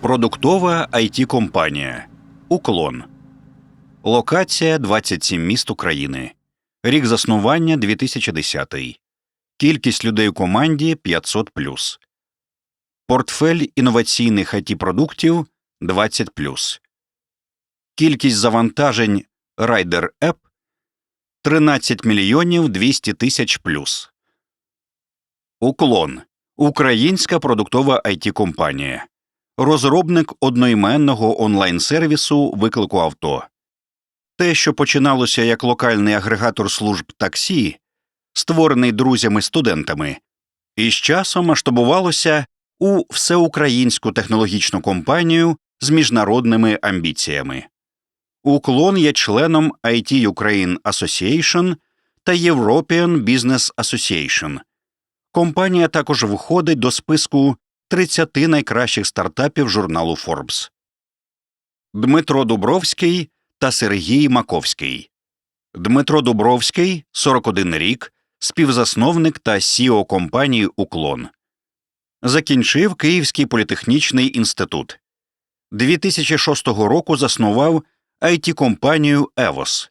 Продуктова it компанія Уклон. Локація 27 міст України. Рік заснування 2010. Кількість людей у команді 500 Портфель інноваційних it продуктів 20 Кількість завантажень Rider App 13 мільйонів 200 тисяч плюс. Уклон. Українська продуктова it компанія розробник одноіменного онлайн-сервісу виклику авто. Те, що починалося як локальний агрегатор служб таксі, створений друзями-студентами, і з часом масштабувалося у всеукраїнську технологічну компанію з міжнародними амбіціями. Уклон є членом IT Ukraine Association та European Business Association. Компанія також входить до списку 30 найкращих стартапів журналу Forbes. Дмитро Дубровський та Сергій Маковський. Дмитро Дубровський 41 рік, співзасновник та CEO компанії Уклон. Закінчив Київський політехнічний інститут. 2006 року заснував it компанію Евос,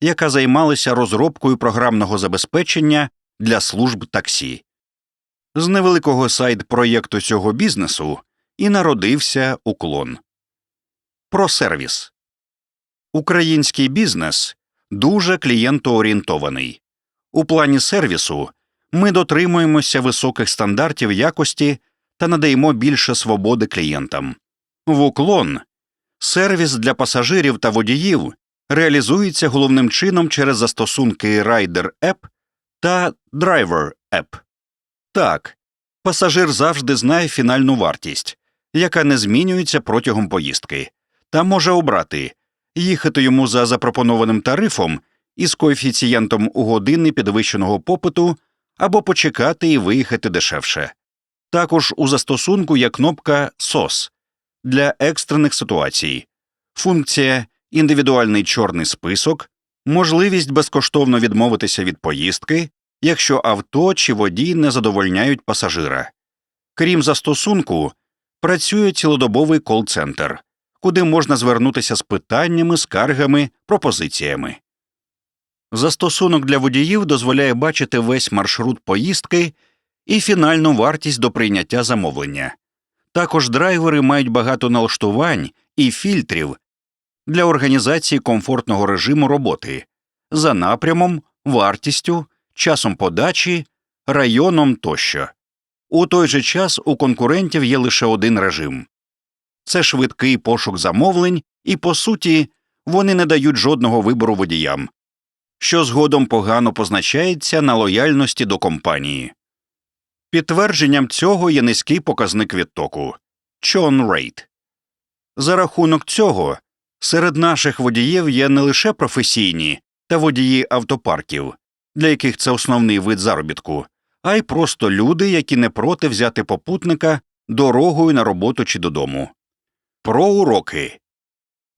яка займалася розробкою програмного забезпечення для служб таксі. З невеликого сайт проєкту цього бізнесу і народився уклон. Про сервіс Український бізнес дуже клієнтоорієнтований. У плані сервісу ми дотримуємося високих стандартів якості та надаємо більше свободи клієнтам. В уклон сервіс для пасажирів та водіїв реалізується головним чином через застосунки Rider App та Driver App. Так, пасажир завжди знає фінальну вартість, яка не змінюється протягом поїздки, та може обрати їхати йому за запропонованим тарифом із коефіцієнтом у години підвищеного попиту або почекати і виїхати дешевше. Також у застосунку є кнопка SOS для екстрених ситуацій, функція індивідуальний чорний список, можливість безкоштовно відмовитися від поїздки якщо авто чи водій не задовольняють пасажира. Крім застосунку, працює цілодобовий кол-центр, куди можна звернутися з питаннями, скаргами, пропозиціями. Застосунок для водіїв дозволяє бачити весь маршрут поїздки і фінальну вартість до прийняття замовлення. Також драйвери мають багато налаштувань і фільтрів для організації комфортного режиму роботи за напрямом, вартістю часом подачі, районом тощо. У той же час у конкурентів є лише один режим це швидкий пошук замовлень, і, по суті, вони не дають жодного вибору водіям, що згодом погано позначається на лояльності до компанії. Підтвердженням цього є низький показник відтоку churn rate. За рахунок цього серед наших водіїв є не лише професійні та водії автопарків, для яких це основний вид заробітку, а й просто люди, які не проти взяти попутника дорогою на роботу чи додому. Про уроки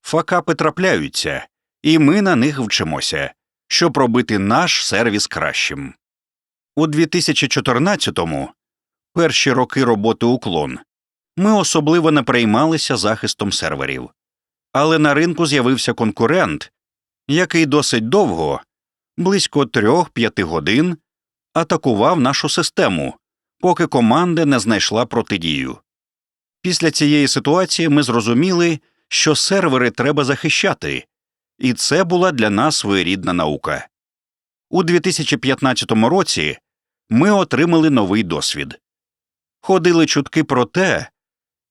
факапи трапляються, і ми на них вчимося, щоб робити наш сервіс кращим. У 2014-му, перші роки роботи уклон, ми особливо не приймалися захистом серверів, але на ринку з'явився конкурент, який досить довго близько трьох-п'яти годин атакував нашу систему, поки команда не знайшла протидію. Після цієї ситуації ми зрозуміли, що сервери треба захищати, і це була для нас своєрідна наука. У 2015 році ми отримали новий досвід. Ходили чутки про те,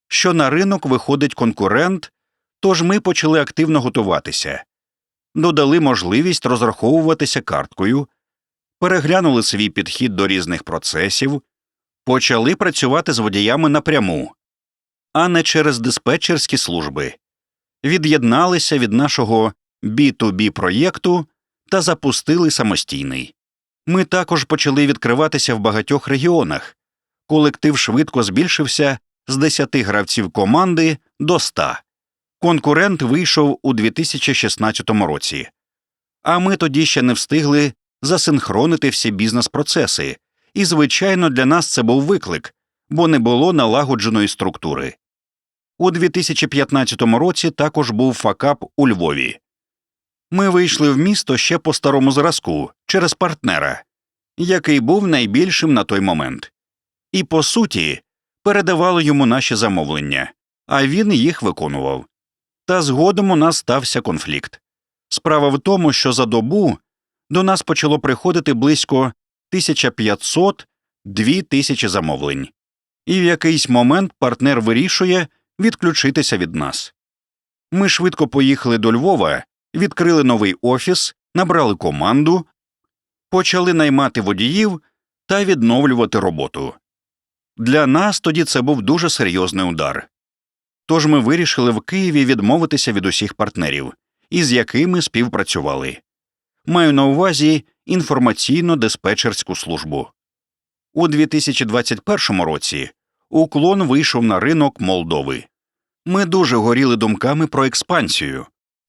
що на ринок виходить конкурент, тож ми почали активно готуватися додали можливість розраховуватися карткою, переглянули свій підхід до різних процесів, почали працювати з водіями напряму, а не через диспетчерські служби, від'єдналися від нашого B2B проєкту та запустили самостійний. Ми також почали відкриватися в багатьох регіонах. Колектив швидко збільшився з 10 гравців команди до 100. Конкурент вийшов у 2016 році, а ми тоді ще не встигли засинхронити всі бізнес процеси, і, звичайно, для нас це був виклик, бо не було налагодженої структури. У 2015 році також був факап у Львові. Ми вийшли в місто ще по старому зразку через партнера, який був найбільшим на той момент, і, по суті, передавали йому наші замовлення, а він їх виконував. Та згодом у нас стався конфлікт. Справа в тому, що за добу до нас почало приходити близько 1500-2000 замовлень, і в якийсь момент партнер вирішує відключитися від нас. Ми швидко поїхали до Львова, відкрили новий офіс, набрали команду, почали наймати водіїв та відновлювати роботу. Для нас тоді це був дуже серйозний удар. Тож ми вирішили в Києві відмовитися від усіх партнерів, із якими співпрацювали. Маю на увазі інформаційно-диспетчерську службу. У 2021 році уклон вийшов на ринок Молдови. Ми дуже горіли думками про експансію.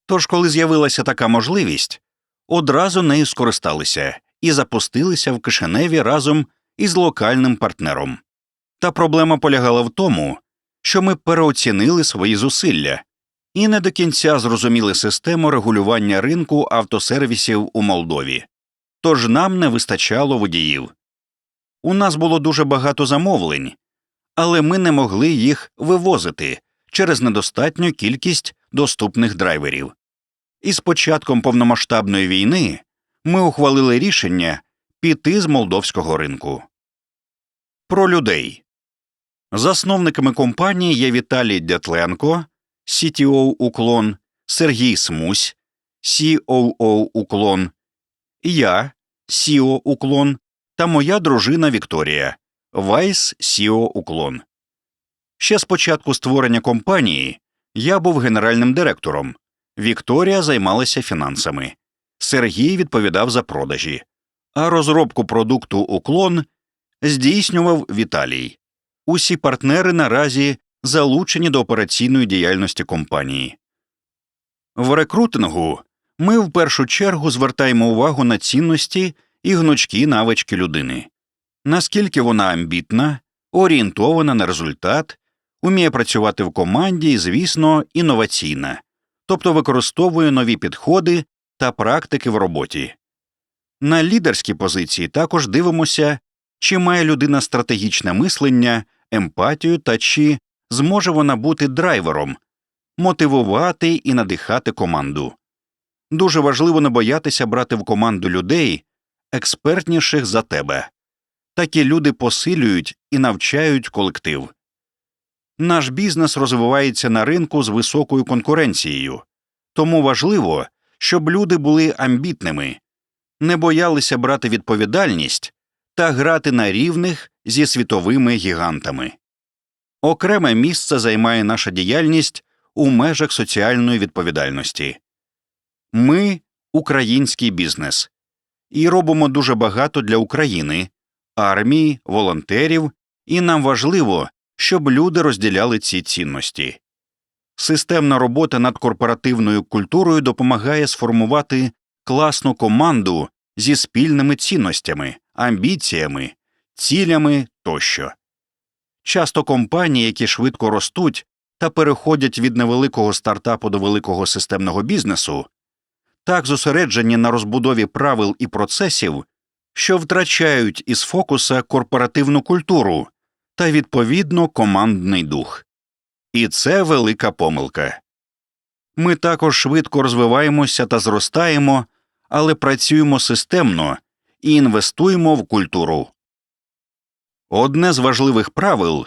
Тож, коли з'явилася така можливість, одразу нею скористалися і запустилися в Кишиневі разом із локальним партнером. Та проблема полягала в тому, що ми переоцінили свої зусилля і не до кінця зрозуміли систему регулювання ринку автосервісів у Молдові. Тож нам не вистачало водіїв. У нас було дуже багато замовлень, але ми не могли їх вивозити через недостатню кількість доступних драйверів. І з початком повномасштабної війни ми ухвалили рішення піти з молдовського ринку. Про людей засновниками компанії є Віталій Дятленко, CTO Уклон, Сергій Смусь, COO Уклон, я, CEO Уклон та моя дружина Вікторія, Вайс CEO Уклон. Ще з початку створення компанії я був генеральним директором. Вікторія займалася фінансами, Сергій відповідав за продажі, а розробку продукту Уклон здійснював Віталій. Усі партнери наразі залучені до операційної діяльності компанії. В рекрутингу ми в першу чергу звертаємо увагу на цінності і гнучкі навички людини, наскільки вона амбітна, орієнтована на результат, уміє працювати в команді і, звісно, інноваційна, тобто використовує нові підходи та практики в роботі. На лідерські позиції також дивимося, чи має людина стратегічне мислення, емпатію та чи зможе вона бути драйвером, мотивувати і надихати команду. Дуже важливо не боятися брати в команду людей, експертніших за тебе. Такі люди посилюють і навчають колектив. Наш бізнес розвивається на ринку з високою конкуренцією, тому важливо, щоб люди були амбітними, не боялися брати відповідальність та грати на рівних зі світовими гігантами. Окреме місце займає наша діяльність у межах соціальної відповідальності. Ми український бізнес і робимо дуже багато для України, армії, волонтерів, і нам важливо, щоб люди розділяли ці цінності. Системна робота над корпоративною культурою допомагає сформувати класну команду зі спільними цінностями, амбіціями, цілями тощо. Часто компанії, які швидко ростуть та переходять від невеликого стартапу до великого системного бізнесу, так зосереджені на розбудові правил і процесів, що втрачають із фокуса корпоративну культуру та відповідно командний дух. І це велика помилка. Ми також швидко розвиваємося та зростаємо, але працюємо системно і інвестуємо в культуру. Одне з важливих правил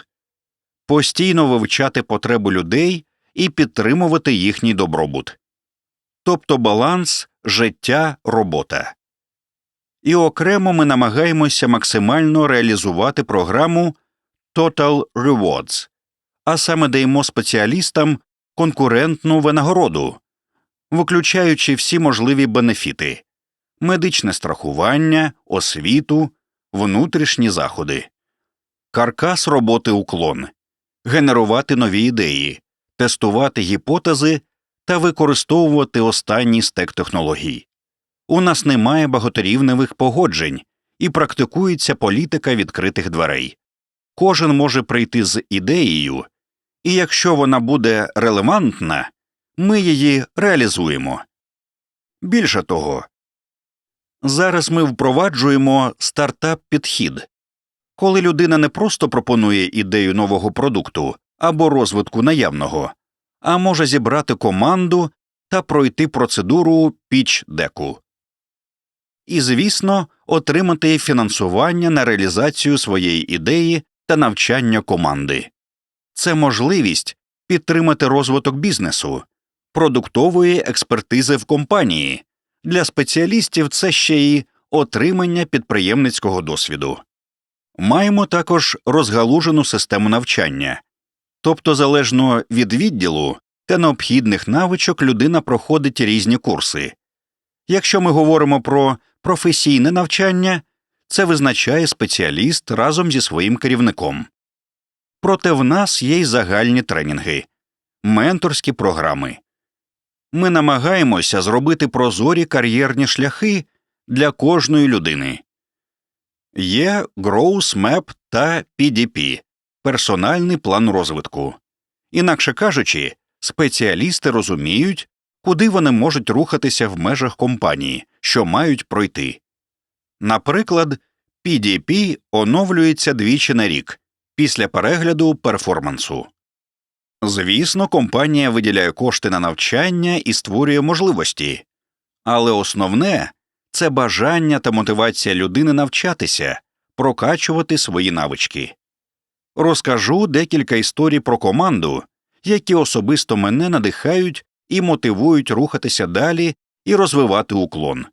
постійно вивчати потреби людей і підтримувати їхній добробут, тобто баланс життя робота. І окремо ми намагаємося максимально реалізувати програму Total Rewards, а саме даємо спеціалістам конкурентну винагороду, виключаючи всі можливі бенефіти медичне страхування, освіту, внутрішні заходи, каркас роботи уклон, генерувати нові ідеї, тестувати гіпотези та використовувати останній стек технологій. У нас немає багаторівневих погоджень і практикується політика відкритих дверей. кожен може прийти з ідеєю, і якщо вона буде релевантна, ми її реалізуємо. Більше того, зараз ми впроваджуємо стартап підхід, коли людина не просто пропонує ідею нового продукту або розвитку наявного, а може зібрати команду та пройти процедуру піч-деку. І, звісно, отримати фінансування на реалізацію своєї ідеї та навчання команди. Це можливість підтримати розвиток бізнесу, продуктової експертизи в компанії. Для спеціалістів це ще й отримання підприємницького досвіду. Маємо також розгалужену систему навчання, тобто залежно від відділу та необхідних навичок людина проходить різні курси. Якщо ми говоримо про професійне навчання, це визначає спеціаліст разом зі своїм керівником. Проте в нас є й загальні тренінги, менторські програми. Ми намагаємося зробити прозорі кар'єрні шляхи для кожної людини. Є Growth Map та PDP – персональний план розвитку. Інакше кажучи, спеціалісти розуміють, куди вони можуть рухатися в межах компанії, що мають пройти. Наприклад, PDP оновлюється двічі на рік після перегляду перформансу. Звісно, компанія виділяє кошти на навчання і створює можливості, але основне це бажання та мотивація людини навчатися, прокачувати свої навички. Розкажу декілька історій про команду, які особисто мене надихають і мотивують рухатися далі і розвивати уклон,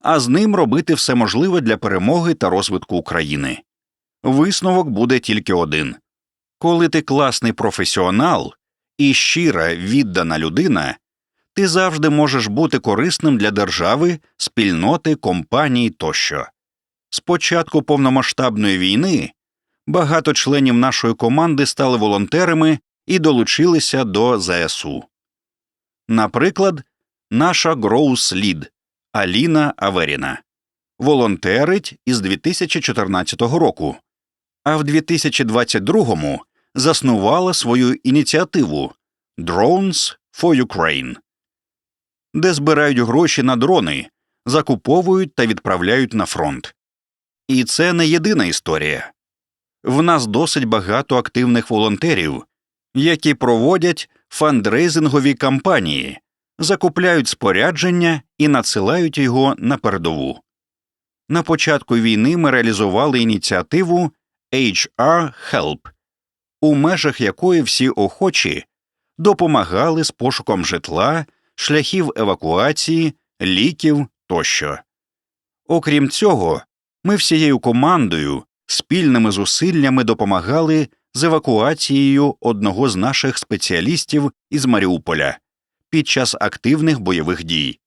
а з ним робити все можливе для перемоги та розвитку України. Висновок буде тільки один коли ти класний професіонал і щира віддана людина, ти завжди можеш бути корисним для держави, спільноти, компаній тощо. З початку повномасштабної війни багато членів нашої команди стали волонтерами і долучилися до ЗСУ. Наприклад, наша Гроус Лід Аліна Аверіна волонтерить із 2014 року, а в 2022 заснувала свою ініціативу Drones for Ukraine, де збирають гроші на дрони, закуповують та відправляють на фронт. І це не єдина історія. В нас досить багато активних волонтерів, які проводять фандрейзингові кампанії, закупляють спорядження і надсилають його на передову. На початку війни ми реалізували ініціативу HR Help, у межах якої всі охочі допомагали з пошуком житла, шляхів евакуації, ліків тощо. Окрім цього, ми всією командою спільними зусиллями допомагали з евакуацією одного з наших спеціалістів із Маріуполя під час активних бойових дій.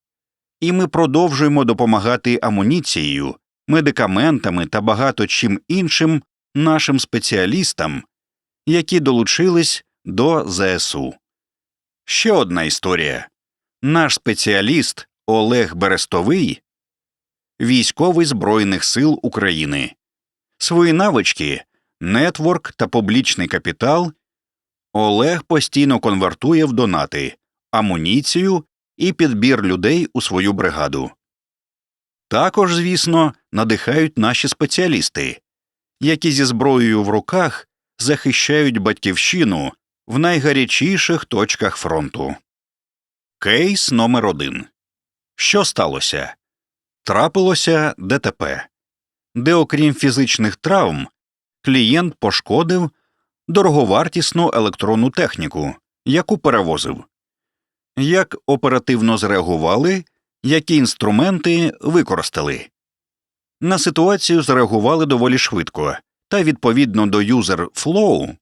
І ми продовжуємо допомагати амуніцією, медикаментами та багато чим іншим нашим спеціалістам, які долучились до ЗСУ. Ще одна історія наш спеціаліст Олег Берестовий, військовий Збройних сил України, свої навички, нетворк та публічний капітал Олег постійно конвертує в донати, амуніцію і підбір людей у свою бригаду. Також, звісно, надихають наші спеціалісти, які зі зброєю в руках захищають батьківщину в найгарячіших точках фронту. Кейс номер один Що сталося? Трапилося ДТП, де, окрім фізичних травм, клієнт пошкодив дороговартісну електронну техніку, яку перевозив. Як оперативно зреагували, які інструменти використали. На ситуацію зреагували доволі швидко та відповідно до юзер Flow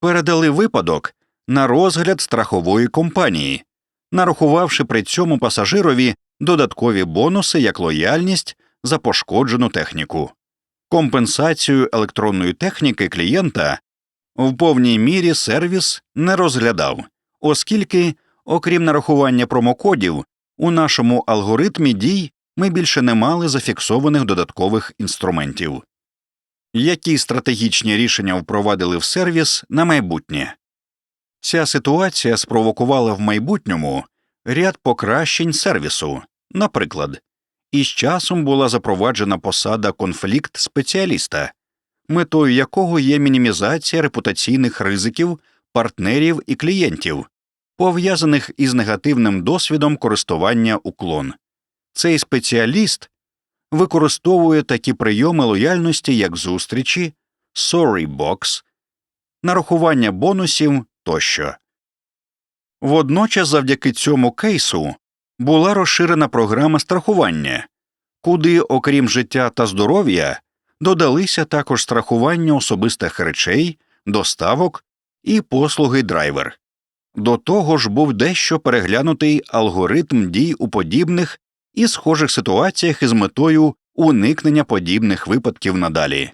передали випадок на розгляд страхової компанії, нарахувавши при цьому пасажирові додаткові бонуси як лояльність за пошкоджену техніку. Компенсацію електронної техніки клієнта в повній мірі сервіс не розглядав, оскільки, окрім нарахування промокодів, у нашому алгоритмі дій ми більше не мали зафіксованих додаткових інструментів. Які стратегічні рішення впровадили в сервіс на майбутнє? Ця ситуація спровокувала в майбутньому ряд покращень сервісу. Наприклад, із часом була запроваджена посада конфлікт спеціаліста, метою якого є мінімізація репутаційних ризиків партнерів і клієнтів, пов'язаних із негативним досвідом користування уклон. Цей спеціаліст використовує такі прийоми лояльності, як зустрічі, sorry box, нарахування бонусів тощо. Водночас, завдяки цьому кейсу, була розширена програма страхування, куди, окрім життя та здоров'я, додалися також страхування особистих речей, доставок і послуги драйвер. До того ж був дещо переглянутий алгоритм дій у подібних і схожих ситуаціях із метою уникнення подібних випадків надалі.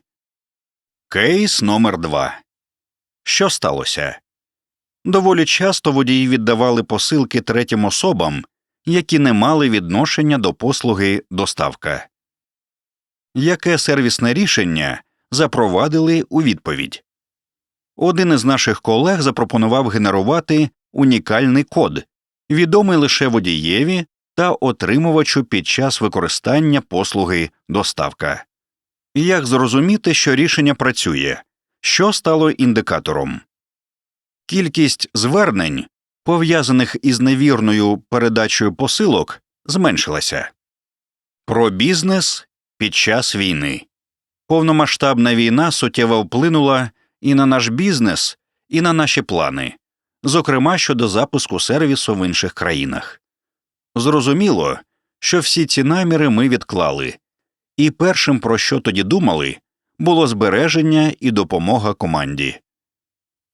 Кейс номер 2 Що сталося? Доволі часто водії віддавали посилки третім особам, які не мали відношення до послуги доставка. Яке сервісне рішення запровадили у відповідь? Один із наших колег запропонував генерувати унікальний код, відомий лише водієві та отримувачу під час використання послуги доставка. Як зрозуміти, що рішення працює, що стало індикатором? Кількість звернень, пов'язаних із невірною передачею посилок, зменшилася. Про бізнес під час війни. Повномасштабна війна суттєво вплинула і на наш бізнес, і на наші плани, зокрема щодо запуску сервісу в інших країнах. Зрозуміло, що всі ці наміри ми відклали, і першим, про що тоді думали, було збереження і допомога команді.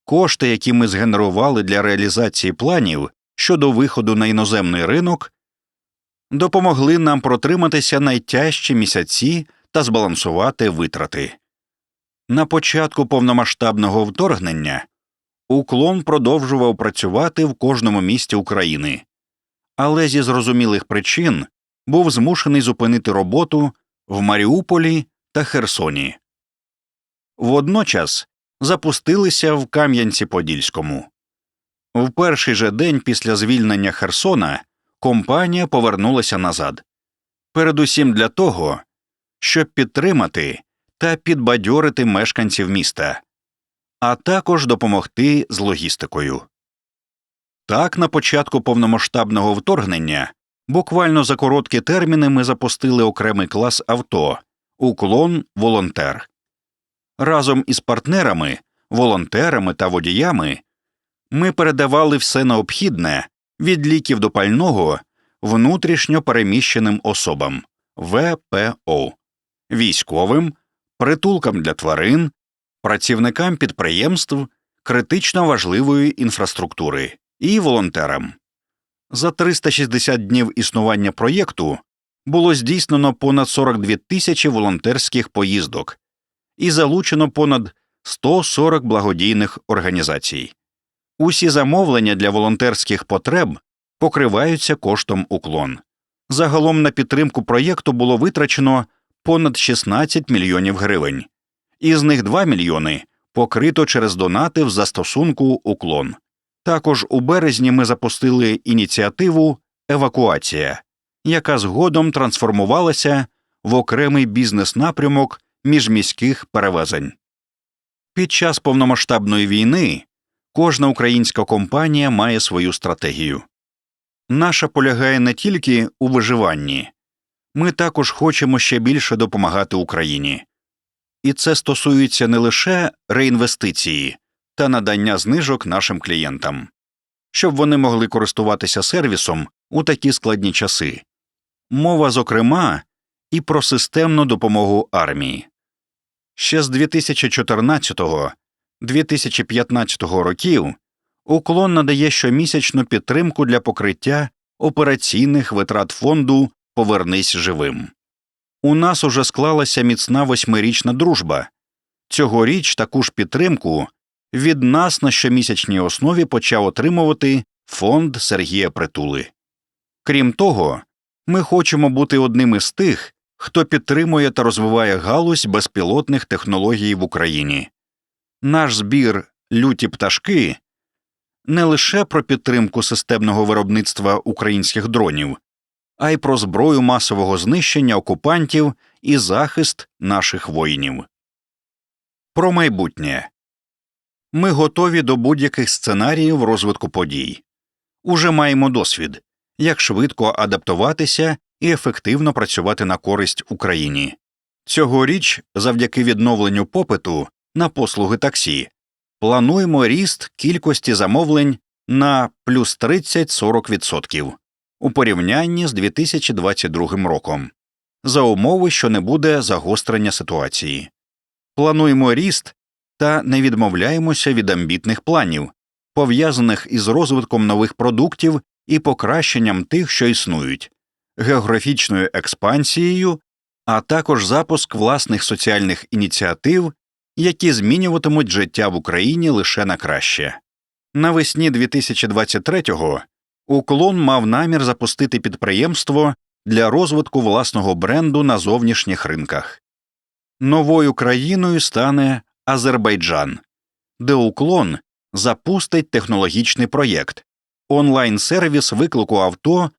Кошти, які ми згенерували для реалізації планів щодо виходу на іноземний ринок, допомогли нам протриматися найтяжчі місяці та збалансувати витрати. На початку повномасштабного вторгнення уклон продовжував працювати в кожному місті України, але зі зрозумілих причин був змушений зупинити роботу в Маріуполі та Херсоні. Водночас запустилися в Кам'янці-Подільському. В перший же день після звільнення Херсона компанія повернулася назад, передусім для того, щоб підтримати та підбадьорити мешканців міста, а також допомогти з логістикою. Так, на початку повномасштабного вторгнення буквально за короткі терміни ми запустили окремий клас авто уклон волонтер. Разом із партнерами, волонтерами та водіями ми передавали все необхідне від ліків до пального внутрішньо переміщеним особам ВПО, військовим, притулкам для тварин, працівникам підприємств критично важливої інфраструктури і волонтерам. За 360 днів існування проєкту було здійснено понад 42 тисячі волонтерських поїздок і залучено понад 140 благодійних організацій. Усі замовлення для волонтерських потреб покриваються коштом уклон. Загалом на підтримку проєкту було витрачено понад 16 мільйонів гривень, із них 2 мільйони покрито через донати в застосунку уклон. Також у березні ми запустили ініціативу Евакуація, яка згодом трансформувалася в окремий бізнес напрямок міжміських перевезень. Під час повномасштабної війни кожна українська компанія має свою стратегію. Наша полягає не тільки у виживанні, ми також хочемо ще більше допомагати Україні. І це стосується не лише реінвестиції та надання знижок нашим клієнтам, щоб вони могли користуватися сервісом у такі складні часи. Мова, зокрема, і про системну допомогу армії. Ще з 2014-2015 років уклон надає щомісячну підтримку для покриття операційних витрат фонду Повернись живим. У нас уже склалася міцна восьмирічна дружба. Цьогоріч таку ж підтримку від нас на щомісячній основі почав отримувати фонд Сергія Притули. Крім того, ми хочемо бути одним із тих, хто підтримує та розвиває галузь безпілотних технологій в Україні. Наш збір люті пташки не лише про підтримку системного виробництва українських дронів, а й про зброю масового знищення окупантів і захист наших воїнів. Про майбутнє ми готові до будь-яких сценаріїв розвитку подій. Уже маємо досвід, як швидко адаптуватися і ефективно працювати на користь Україні. Цьогоріч, завдяки відновленню попиту на послуги таксі, плануємо ріст кількості замовлень на плюс 30-40% у порівнянні з 2022 роком, за умови, що не буде загострення ситуації. Плануємо ріст та не відмовляємося від амбітних планів, пов'язаних із розвитком нових продуктів і покращенням тих, що існують, географічною експансією, а також запуск власних соціальних ініціатив, які змінюватимуть життя в Україні лише на краще. Навесні 2023-го Уклон мав намір запустити підприємство для розвитку власного бренду на зовнішніх ринках. Новою країною стане Азербайджан, де уклон запустить технологічний проєкт онлайн сервіс виклику авто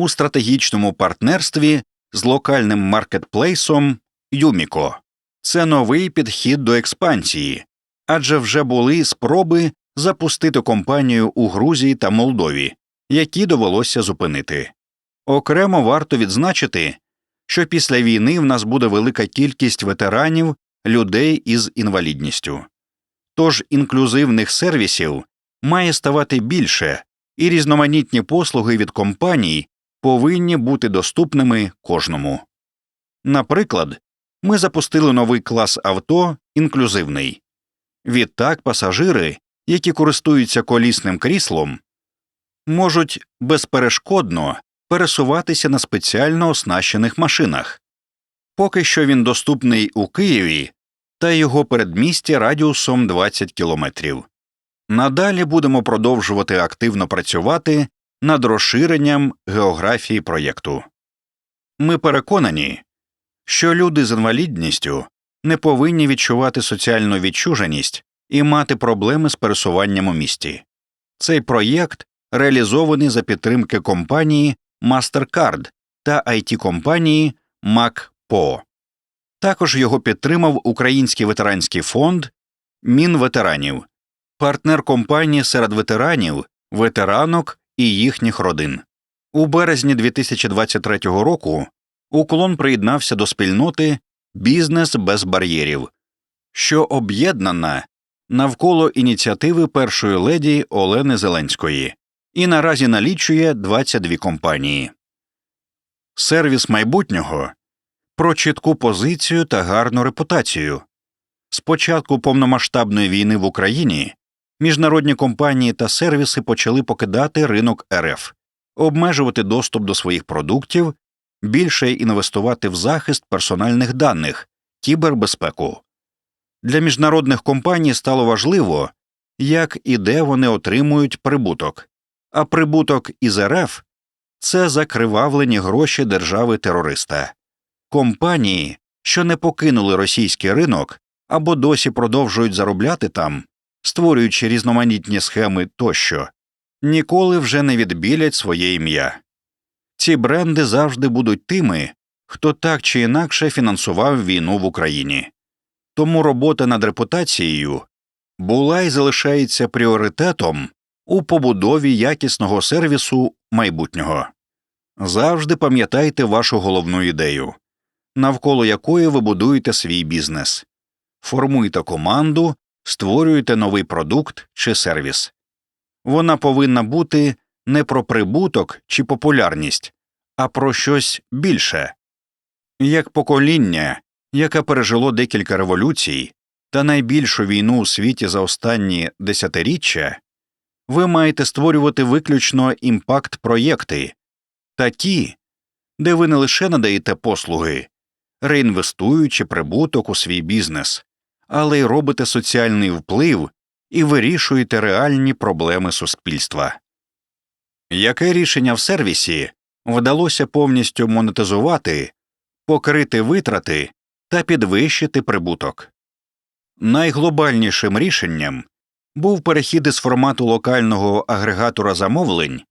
у стратегічному партнерстві з локальним маркетплейсом Юміко. Це новий підхід до експансії, адже вже були спроби запустити компанію у Грузії та Молдові, які довелося зупинити. Окремо варто відзначити, що після війни в нас буде велика кількість ветеранів, людей із інвалідністю. Тож інклюзивних сервісів має ставати більше, і різноманітні послуги від компаній повинні бути доступними кожному. Наприклад, ми запустили новий клас авто інклюзивний. Відтак пасажири, які користуються колісним кріслом, можуть безперешкодно пересуватися на спеціально оснащених машинах. Поки що він доступний у Києві та його передмісті радіусом 20 кілометрів. Надалі будемо продовжувати активно працювати над розширенням географії проєкту. Ми переконані, що люди з інвалідністю не повинні відчувати соціальну відчуженість і мати проблеми з пересуванням у місті. Цей проєкт реалізований за підтримки компанії MasterCard та it компанії MacPo. Також його підтримав Український ветеранський фонд Мінветеранів, партнер компанії серед ветеранів, ветеранок і їхніх родин. У березні 2023 року уклон приєднався до спільноти Бізнес без бар'єрів, що об'єднана навколо ініціативи першої леді Олени Зеленської і наразі налічує 22 компанії. Сервіс майбутнього про чітку позицію та гарну репутацію. З початку повномасштабної війни в Україні міжнародні компанії та сервіси почали покидати ринок РФ, обмежувати доступ до своїх продуктів, більше інвестувати в захист персональних даних, кібербезпеку. Для міжнародних компаній стало важливо, як і де вони отримують прибуток, а прибуток із РФ це закривавлені гроші держави терориста. Компанії, що не покинули російський ринок або досі продовжують заробляти там, створюючи різноманітні схеми тощо, ніколи вже не відбілять своє ім'я. Ці бренди завжди будуть тими, хто так чи інакше фінансував війну в Україні. Тому робота над репутацією була і залишається пріоритетом у побудові якісного сервісу майбутнього. Завжди пам'ятайте вашу головну ідею, навколо якої ви будуєте свій бізнес, формуйте команду, створюєте новий продукт чи сервіс. Вона повинна бути не про прибуток чи популярність, а про щось більше. Як покоління, яке пережило декілька революцій та найбільшу війну у світі за останні десятиріччя, ви маєте створювати виключно імпакт проєкти, такі, де ви не лише надаєте послуги, реінвестуючи прибуток у свій бізнес, але й робите соціальний вплив і вирішуєте реальні проблеми суспільства. Яке рішення в сервісі вдалося повністю монетизувати, покрити витрати та підвищити прибуток. Найглобальнішим рішенням був перехід із формату локального агрегатора замовлень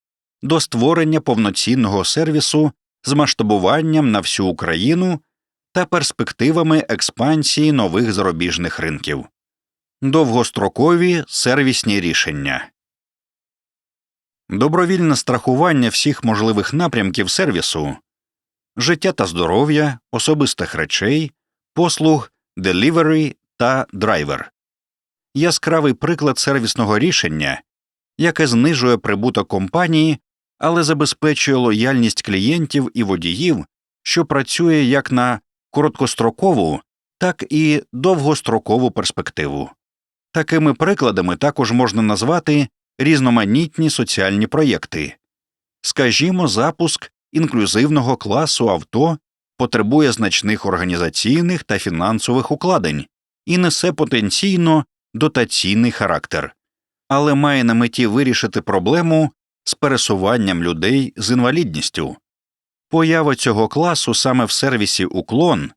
до створення повноцінного сервісу з масштабуванням на всю Україну та перспективами експансії нових зарубіжних ринків. Довгострокові сервісні рішення добровільне страхування всіх можливих напрямків сервісу, життя та здоров'я, особистих речей, послуг, delivery та драйвер. Яскравий приклад сервісного рішення, яке знижує прибуток компанії, але забезпечує лояльність клієнтів і водіїв, що працює як на короткострокову, так і довгострокову перспективу. Такими прикладами також можна назвати різноманітні соціальні проєкти. Скажімо, запуск інклюзивного класу авто потребує значних організаційних та фінансових укладень і несе потенційно дотаційний характер, але має на меті вирішити проблему з пересуванням людей з інвалідністю. Поява цього класу саме в сервісі уклон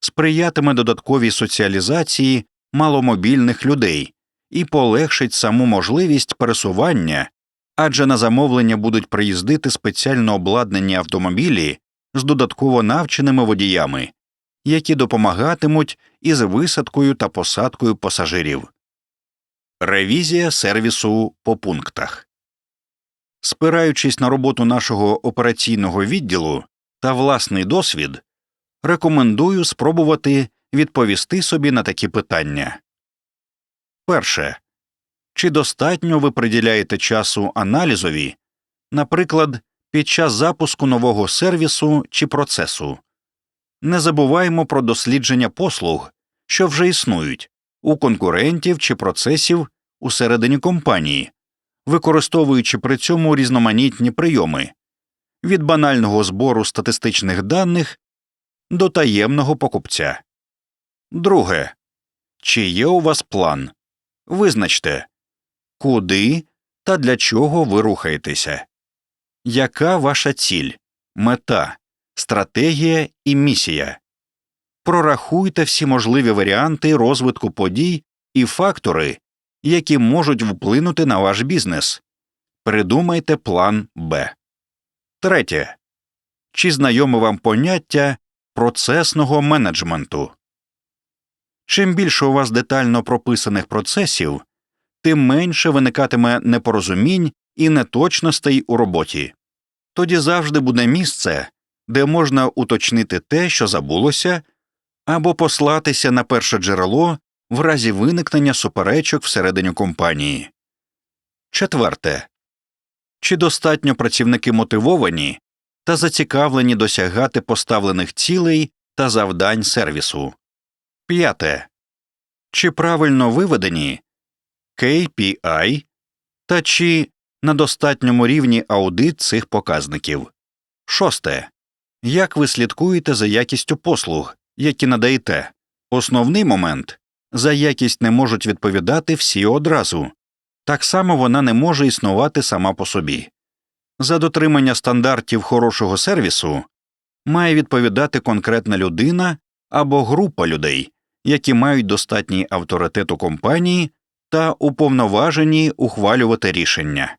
сприятиме додатковій соціалізації маломобільних людей і полегшить саму можливість пересування, адже на замовлення будуть приїздити спеціально обладнані автомобілі з додатково навченими водіями, які допомагатимуть із висадкою та посадкою пасажирів. Ревізія сервісу по пунктах. Спираючись на роботу нашого операційного відділу та власний досвід, рекомендую спробувати відповісти собі на такі питання. Перше. Чи достатньо ви приділяєте часу аналізові, наприклад, під час запуску нового сервісу чи процесу? Не забуваємо про дослідження послуг, що вже існують у конкурентів чи процесів усередині компанії, використовуючи при цьому різноманітні прийоми від банального збору статистичних даних до таємного покупця. Друге. Чи є у вас план? Визначте, куди та для чого ви рухаєтеся, яка ваша ціль, мета, стратегія і місія. Прорахуйте всі можливі варіанти розвитку подій і фактори, які можуть вплинути на ваш бізнес. Придумайте план Б. Третє. Чи знайоме вам поняття процесного менеджменту? Чим більше у вас детально прописаних процесів, тим менше виникатиме непорозумінь і неточностей у роботі. Тоді завжди буде місце, де можна уточнити те, що забулося, або послатися на перше джерело в разі виникнення суперечок всередині компанії. Четверте. Чи достатньо працівники мотивовані та зацікавлені досягати поставлених цілей та завдань сервісу? П'яте. Чи правильно виведені KPI та чи на достатньому рівні аудит цих показників? Шосте. Як ви слідкуєте за якістю послуг, які надаєте? Основний момент за якість не можуть відповідати всі одразу, так само вона не може існувати сама по собі. За дотримання стандартів хорошого сервісу має відповідати конкретна людина або група людей, які мають достатній авторитет у компанії та уповноважені ухвалювати рішення.